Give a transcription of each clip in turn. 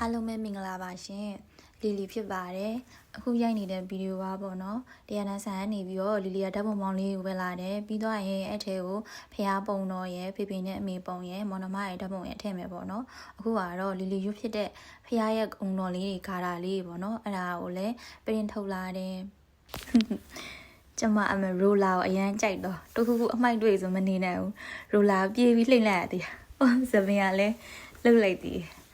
အားလုံးပဲမင်္ဂလာပါရှင်လီလီဖြစ်ပါတယ်အခုရိုက်နေတဲ့ဗီဒီယိုကပေါ့နော်တရားတန်းဆန်ကနေပြီးတော့လီလီကဓာတ်ပုံပေါင်းလေးကိုပဲလာတယ်ပြီးတော့ရင်အဲ့ထဲကိုဖះပုံတော်ရယ်ဖေဖေနဲ့အမေပုံရယ်မော်နမရဲ့ဓာတ်ပုံရယ်ထည့်မယ်ပေါ့နော်အခုကတော့လီလီရွတ်ဖြစ်တဲ့ဖះရဲ့အုံတော်လေးတွေခါတာလေးပေါ့နော်အဲ့ဒါကိုလည်းပရင်ထုတ်လာတယ်ကျမအမရိုလာကိုအရန်ကြိုက်တော့တခုခုအမိုက်တွေ့ဆိုမနေနိုင်ဘူးရိုလာပြေးပြီးလှိမ့်လိုက်ရသေးတယ်။အော်သပင်ကလည်းလှုပ်လိုက်သေးတယ်။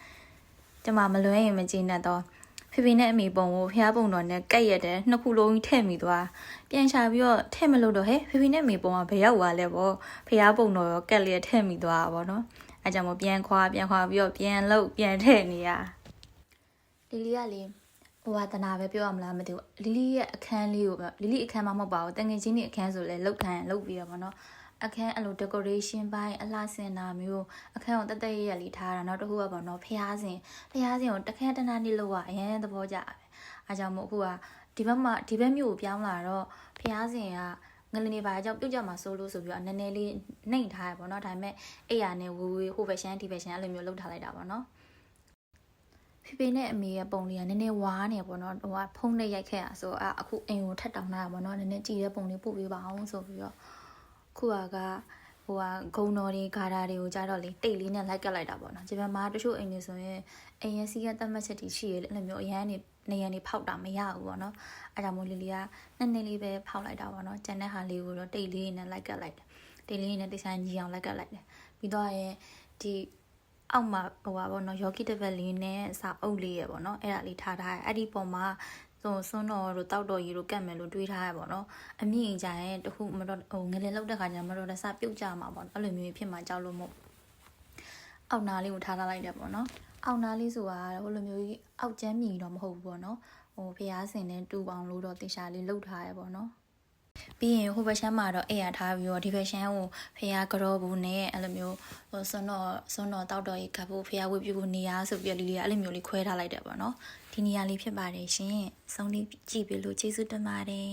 ကျမမလွဲရင်မကြည့်နဲ့တော့ဖေဖေနဲ့အမေပုံကိုဖះပုံတော်နဲ့ကက်ရက်တယ်နှစ်ခုလုံးကြီးထည့်မိသွားပြန်ချပြီးတော့ထည့်မလို့တော့ဟဲ့ဖေဖေနဲ့အမေပုံကဘယ်ရောက်သွားလဲပေါ့ဖះပုံတော်ရောကက်လျက်ထည့်မိသွားတာပေါ့နော်အဲကြောင့်မို့ပြန်ခွာပြန်ခွာပြီးတော့ပြန်လှုပ်ပြန်ထည့်နေရလီလီကလေဟိုဝါသနာပဲပြောရမလားမသိဘူးလီလီရဲ့အခန်းလေးကိုပဲလီလီအခန်းမှမဟုတ်ပါဘူးတငယ်ချင်းတွေအခန်းဆိုလဲလှုပ်ခံလှုပ်ပြီးတော့ပေါ့နော် အခန်းအဲ့လို decoration ပိုင်းအလှဆင်တာမျိုးအခန်းကိုတက်တက်ရရလေးထားတာနောက်တစ်ခုကပေါ့နော်ဖျားစင်ဖျားစင်ကိုတစ်ခန်းတစ်နားနေလို့ကအရင်သဘောကျတယ်အားကြောင့်မို့အခုကဒီဘက်မှာဒီဘက်မြို့ကိုပြောင်းလာတော့ဖျားစင်ကငလနေပါအကြောင့်ပြုတ်ကြမှာစိုးလို့ဆိုပြီးတော့နည်းနည်းလေးနှိမ့်ထားရပေါ့နော်ဒါပေမဲ့အဲ့ရနဲ့ဝေဝေဟိုဘက်ရှမ်းဒီဘက်ရှမ်းအဲ့လိုမျိုးလှုပ်ထားလိုက်တာပေါ့နော်ဖေဖေနဲ့အမေရဲ့ပုံလေးကနည်းနည်းဝါးနေပေါ့နော်ဟိုကဖုံးနဲ့ရိုက်ခဲ့ရဆိုတော့အခုအိမ်ကိုထပ်တောင်လာတာပေါ့နော်နည်းနည်းကြည်တဲ့ပုံလေးပို့ပေးပါအောင်ဆိုပြီးတော့ ခုကကဟိုကဂုံတော်တွေဂါတာတွေကိုကြားတော့လေတိတ်လေးနဲ့လိုက်ကတ်လိုက်တာပေါ့နော်ဂျပန်မှာတချို့အိမ်တွေဆိုရင်အိမ်ရစီကတတ်မှတ်ချက်တွေရှိရလေအဲ့လိုမျိုးအရန်နေနေရန်နေဖောက်တာမရဘူးပေါ့နော်အဲ့ဒါမို့လီလီကနှစ်နှစ်လေးပဲဖောက်လိုက်တာပေါ့နော်ကျန်တဲ့ဟာလေးကိုတော့တိတ်လေးနဲ့လိုက်ကတ်လိုက်တယ်တိတ်လေးနဲ့တိတ်ဆိုင်ကြီးအောင်လိုက်ကတ်လိုက်တယ်ပြီးတော့ရင်ဒီအောက်မှာဟိုပါပေါ့နော်ယောဂီတပတ်လေးနဲ့စာအုပ်လေးရပေါ့နော်အဲ့ဒါလေးထားထားတယ်အဲ့ဒီပုံမှာ ဆိုစွန်းတော်တို့တောက်တော်ကြီးတို့ကတ်မယ်လို့တွေးထားရပေါ့နော်အမြင့်ကြရင်တခုမတော်ဟိုငလင်လောက်တဲ့ခါကျမတော်တဆပြုတ်ကြမှာပေါ့နော်အဲ့လိုမျိုးဖြစ်မှာကြောက်လို့မို့အောက်နာလေးကိုထားထားလိုက်တယ်ပေါ့နော်အောက်နာလေးဆိုတာဟိုလိုမျိုးကြီးအောက်ကျမ်းမြည်တော့မဟုတ်ဘူးပေါ့နော်ဟိုဖျားစင်နဲ့တူပေါင်းလို့တော့တင်ရှာလေးလှုပ်ထားရပေါ့နော် ပြီးရင်ဟိုဘက်ရှမ်းမှာတော့အိယာထားပြီးတော့ဒီဘက်ရှမ်းကိုဖះကြောဘူးနဲ့အဲ့လိုမျိုးဟိုစွန်းတော်စွန်းတော်တောက်တော်ကြီးကပ်ဖို့ဖះဝတ်ပြုဖို့နေရာဆိုပြီးတော့လီလီကအဲ့လိုမျိုးလေးခွဲထားလိုက်တယ်ပေါ့နော်ဒီနေရာလေးဖြစ်ပါတယ်ရှင်ဆုံးလေးကြည့်ပြီးလို့ကျေးဇူးတင်ပါတယ်